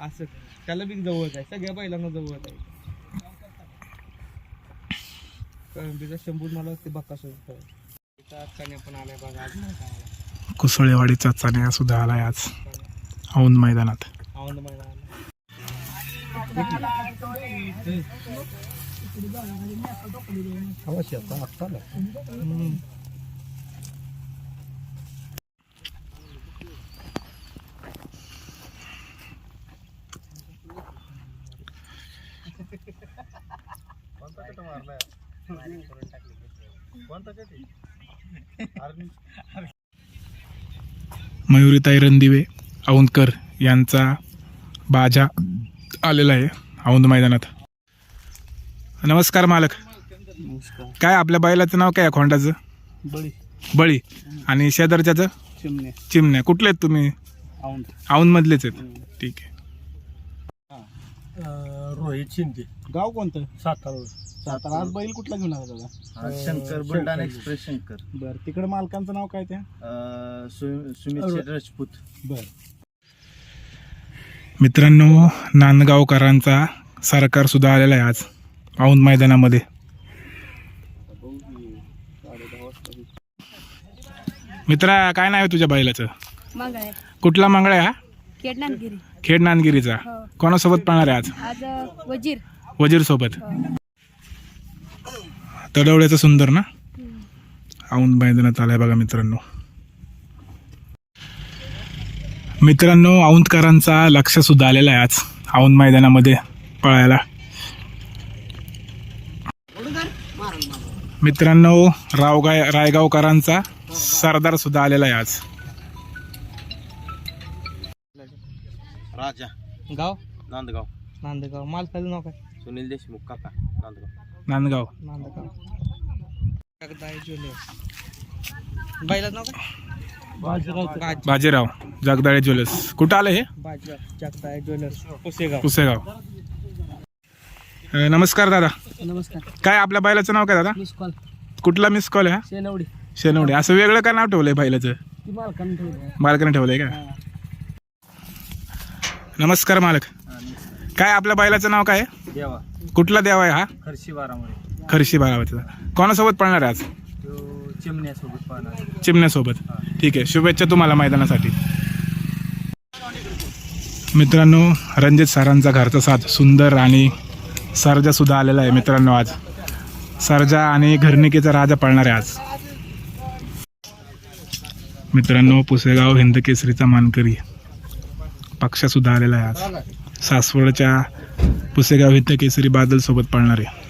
असं त्याला बी जवळच आहे. सगळ्या बैलांना जवळच आहे. कळंबीचा शंभू मला ते बक्कासूर चाकण्या पण आल्या बघा. आज. कुसळेवाडीचा चाण्या सुद्धा आलाय आज. औंध मैदानात. औंध मैदानाला मयुरीताई रणदिवे औंधकर यांचा बाजा आलेला आहे औंध मैदानात. नमस्कार मालक. नमस्कार. काय आपल्या बैलाचं नाव काय आहे? खोंडाचं? बळी. बळी. आणि शेजारच्याचं? चिमणे चिमण्या. कुठले आहेत तुम्ही? औंध. औंधमधलेच आहेत. ठीक आहे. रोहित शिंदे. गाव कोणतं? सातारा. सातारा आज बैल कुठला घेऊन आला दादा? शंकर बुलढाणा एक्सप्रेस शंकर. बर तिकडे मालकांचं नाव काय त्या? अं, सु- सुमित राजपूत. बर. मित्रांनो नांदगावकरांचा सरकार सुद्धा आलेला आहे आज औंध मैदानामध्ये. मित्रा काय नाव आहे तुझ्या बैलाचं? मंगळ. कुठला मंगळ आहे हा केडनानगिरी खेड नांदगिरीचा. हो. कोणासोबत पळणार आहे आज? आज अ, वजीर. वजीर सोबत हो. तडवळ्याचं सुंदर ना? औंध मैदानात आलाय बघा मित्रांनो. मित्रांनो औंधकरांचा लक्ष सुद्धा आलेला आहे आज. औंध मैदानामध्ये पळायला. मित्रांनो रावगाय रायगावकरांचा सरदार सुद्धा आलेला आहे आज. राजा. गाव? नांदगाव. नांदगाव. मालकाचं नाव काय? सुनील देशमुख काका नांदगाव. नांदगाव. नांदगाव. जगदाय ज्वेलर्स बैलाचं नाव काय? बाजीराव. बाजीराव जगदाळे ज्वेलर्स. कुठं आलं हे? बाजीराव जगदाय ज्वेलर्स पुसेगाव. पुसेगाव. अ, नमस्कार दादा. नमस्कार. काय आपल्या बैलाचं नाव काय दादा? Miss call. कुठला मिस कॉल आहे हा? शेनवडी. शेनवडे. असं वेगळं का नाव ठेवलंय बैलाचं ती मालकानं ठेवली मालकाने ठेवलंय का? नमस्कार मालक. काय आपल्या बैलाचं नाव काय? आहे? देवा. कुठला देव आहे हा? खर्शी बारामध्ये खर्शी बारावचा कोणासोबत पळणार आहे आज? तो चिमण्यासोबत पाहणार चिमण्यासोबत. ठीक आहे शुभेच्छा तुम्हाला मैदानासाठी. मित्रांनो रणजित सरांचा घरचा साथ सुंदर आणि सरजा सुद्धा आलेला आहे मित्रांनो आज. सरजा आणि घरनिकेचा राजा पळणार आहे आज. मित्रांनो पुसेगाव हिंद केसरीचा मानकरी पक्ष सुद्धा आलेला आहे आज. सासवडच्या पुसेगाव इथं केसरी बादल सोबत पळणार. आहे